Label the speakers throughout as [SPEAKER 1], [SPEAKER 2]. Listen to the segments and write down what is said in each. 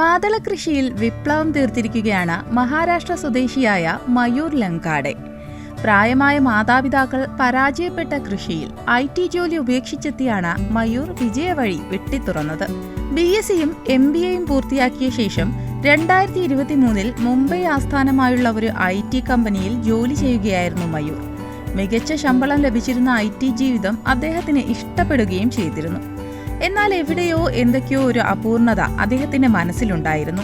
[SPEAKER 1] മാതള കൃഷിയിൽ വിപ്ലവം തീർത്തിരിക്കുകയാണ് മഹാരാഷ്ട്ര സ്വദേശിയായ മയൂർ ലങ്കാടെ. പ്രായമായ മാതാപിതാക്കൾ പരാജയപ്പെട്ട കൃഷിയിൽ ഐ ടി ജോലി ഉപേക്ഷിച്ചെത്തിയാണ് മയൂർ വിജയവഴി വെട്ടിത്തുറന്നത്. ബി എസ് സിയും എം ബി എയും പൂർത്തിയാക്കിയ ശേഷം രണ്ടായിരത്തി ഇരുപത്തി മൂന്നിൽ മുംബൈ ആസ്ഥാനമായുള്ള ഒരു ഐ ടി കമ്പനിയിൽ ജോലി ചെയ്യുകയായിരുന്നു മയൂർ. മികച്ച ശമ്പളം ലഭിച്ചിരുന്ന ഐ ടി ജീവിതം അദ്ദേഹത്തിന് ഇഷ്ടപ്പെടുകയും ചെയ്തിരുന്നു. എന്നാൽ എവിടെയോ എന്തൊക്കെയോ ഒരു അപൂർണത അദ്ദേഹത്തിന്റെ മനസ്സിലുണ്ടായിരുന്നു.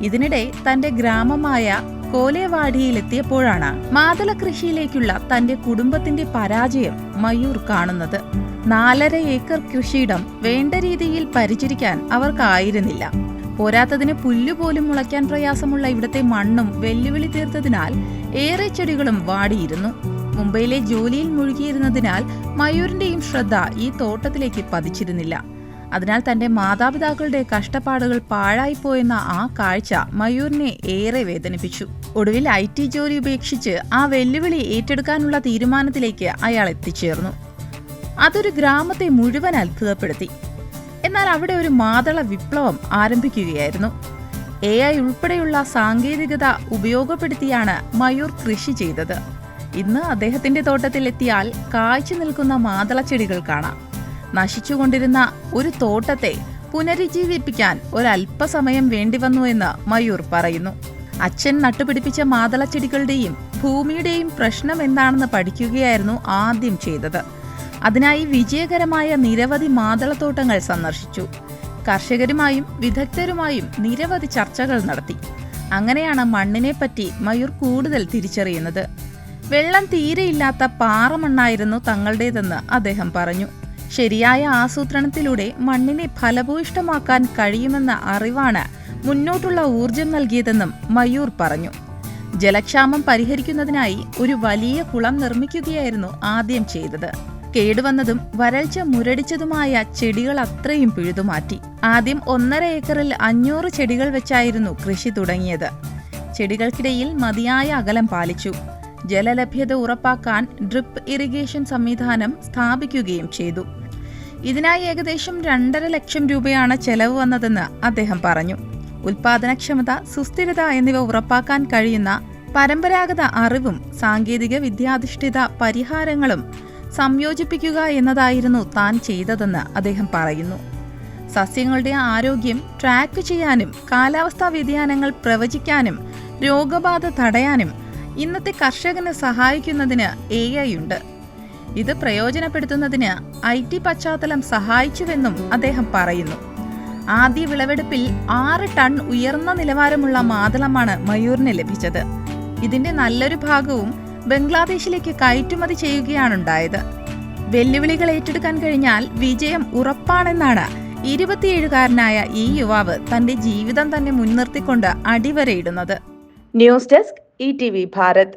[SPEAKER 1] ഇതിനിടെ തന്റെ ഗ്രാമമായ കോലേവാടിയിലെത്തിയപ്പോഴാണ് മാതല കൃഷിയിലേക്കുള്ള തന്റെ കുടുംബത്തിന്റെ പരാജയം മയൂർ കാണുന്നത്. നാലര ഏക്കർ കൃഷിയിടം വേണ്ട രീതിയിൽ പരിചരിക്കാൻ അവർക്കായിരുന്നില്ല. പോരാത്തതിന് പുല്ലുപോലും മുളയ്ക്കാൻ പ്രയാസമുള്ള ഇവിടത്തെ മണ്ണും വെല്ലുവിളി തീർത്തതിനാൽ ഏറെ ചെടികളും വാടിയിരുന്നു. മുംബൈയിലെ ജോലിയിൽ മുഴുകിയിരുന്നതിനാൽ മയൂരിന്റെയും ശ്രദ്ധ ഈ തോട്ടത്തിലേക്ക് പതിച്ചിരുന്നില്ല. അതിനാൽ തന്റെ മാതാപിതാക്കളുടെ കഷ്ടപ്പാടുകൾ പാഴായിപ്പോയെന്ന ആ കാഴ്ച മയൂരിനെ ഏറെ വേദനിപ്പിച്ചു. ഒടുവിൽ ഐ ടി ജോലി ഉപേക്ഷിച്ച് ആ വെല്ലുവിളി ഏറ്റെടുക്കാനുള്ള തീരുമാനത്തിലേക്ക് അയാൾ എത്തിച്ചേർന്നു. അതൊരു ഗ്രാമത്തെ മുഴുവൻ അത്ഭുതപ്പെടുത്തി. എന്നാൽ അവിടെ ഒരു മാതള വിപ്ലവം ആരംഭിക്കുകയായിരുന്നു. എ ഐ ഉൾപ്പെടെയുള്ള സാങ്കേതികത ഉപയോഗപ്പെടുത്തിയാണ് മയൂർ കൃഷി ചെയ്തത്. ഇന്ന് അദ്ദേഹത്തിന്റെ തോട്ടത്തിലെത്തിയാൽ കാഴ്ച നിൽക്കുന്ന മാതളച്ചെടികൾ കാണാം. നശിച്ചുകൊണ്ടിരുന്ന ഒരു തോട്ടത്തെ പുനരുജ്ജീവിപ്പിക്കാൻ ഒരല്പസമയം വേണ്ടിവന്നു എന്ന് മയൂർ പറയുന്നു. അച്ഛൻ നട്ടുപിടിപ്പിച്ച മാതളച്ചെടികളുടെയും ഭൂമിയുടെയും പ്രശ്നം എന്താണെന്ന് പഠിക്കുകയായിരുന്നു ആദ്യം ചെയ്തത്. അതിനായി വിജയകരമായ നിരവധി മാതളത്തോട്ടങ്ങൾ സന്ദർശിച്ചു. കർഷകരുമായും വിദഗ്ധരുമായും നിരവധി ചർച്ചകൾ നടത്തി. അങ്ങനെയാണ് മണ്ണിനെപ്പറ്റി മയൂർ കൂടുതൽ തിരിച്ചറിയുന്നത്. വെള്ളം തീരെയില്ലാത്ത പാറമണ്ണായിരുന്നു തങ്ങളുടേതെന്ന് അദ്ദേഹം പറഞ്ഞു. ശരിയായ ആസൂത്രണത്തിലൂടെ മണ്ണിനെ ഫലഭൂയിഷ്ടമാക്കാൻ കഴിയുമെന്ന അറിവാണ് മുന്നോട്ടുള്ള ഊർജം നൽകിയതെന്നും മയൂർ പറഞ്ഞു. ജലക്ഷാമം പരിഹരിക്കുന്നതിനായി ഒരു വലിയ കുളം നിർമ്മിക്കുകയായിരുന്നു ആദ്യം ചെയ്തത്. കേടുവന്നതും വരൾച്ച മുരടിച്ചതുമായ ചെടികൾ അത്രയും പിഴുതുമാറ്റി ആദ്യം ഒന്നര ഏക്കറിൽ അഞ്ഞൂറ് ചെടികൾ വെച്ചായിരുന്നു കൃഷി തുടങ്ങിയത്. ചെടികൾക്കിടയിൽ മതിയായ അകലം പാലിച്ചു. ജലലഭ്യത ഉറപ്പാക്കാൻ ഡ്രിപ്പ് ഇറിഗേഷൻ സംവിധാനം സ്ഥാപിക്കുകയും ചെയ്തു. ഇതിനായി ഏകദേശം രണ്ടര ലക്ഷം രൂപയാണ് ചെലവ് വന്നതെന്ന് അദ്ദേഹം പറഞ്ഞു. ഉൽപാദനക്ഷമത സുസ്ഥിരത എന്നിവ ഉറപ്പാക്കാൻ കഴിയുന്ന പരമ്പരാഗത അറിവും സാങ്കേതിക വിദ്യാധിഷ്ഠിത പരിഹാരങ്ങളും സംയോജിപ്പിക്കുക എന്നതായിരുന്നു താൻ ചെയ്തതെന്ന് അദ്ദേഹം പറയുന്നു. സസ്യങ്ങളുടെ ആരോഗ്യം ട്രാക്ക് ചെയ്യാനും കാലാവസ്ഥാ വ്യതിയാനങ്ങൾ പ്രവചിക്കാനും രോഗബാധ തടയാനും ഇന്നത്തെ കർഷകനെ സഹായിക്കുന്നതിന് എ ഐ ഉണ്ട്. ഇത് പ്രയോജനപ്പെടുത്തുന്നതിന് ഐ ടി പശ്ചാത്തലം സഹായിച്ചുവെന്നും അദ്ദേഹം പറയുന്നു. ആദ്യ വിളവെടുപ്പിൽ ആറ് ടൺ ഉയർന്ന നിലവാരമുള്ള മാതളമാണ് മയൂറിന് ലഭിച്ചത്. ഇതിന്റെ നല്ലൊരു ഭാഗവും ബംഗ്ലാദേശിലേക്ക് കയറ്റുമതി ചെയ്യുകയാണുണ്ടായത്. വെല്ലുവിളികൾ ഏറ്റെടുക്കാൻ കഴിഞ്ഞാൽ വിജയം ഉറപ്പാണെന്നാണ് ഇരുപത്തിയേഴുകാരനായ ഈ യുവാവ് തന്റെ ജീവിതം തന്നെ മുൻനിർത്തിക്കൊണ്ട് അടിവരയിടുന്നത്. News desk E T V Bharat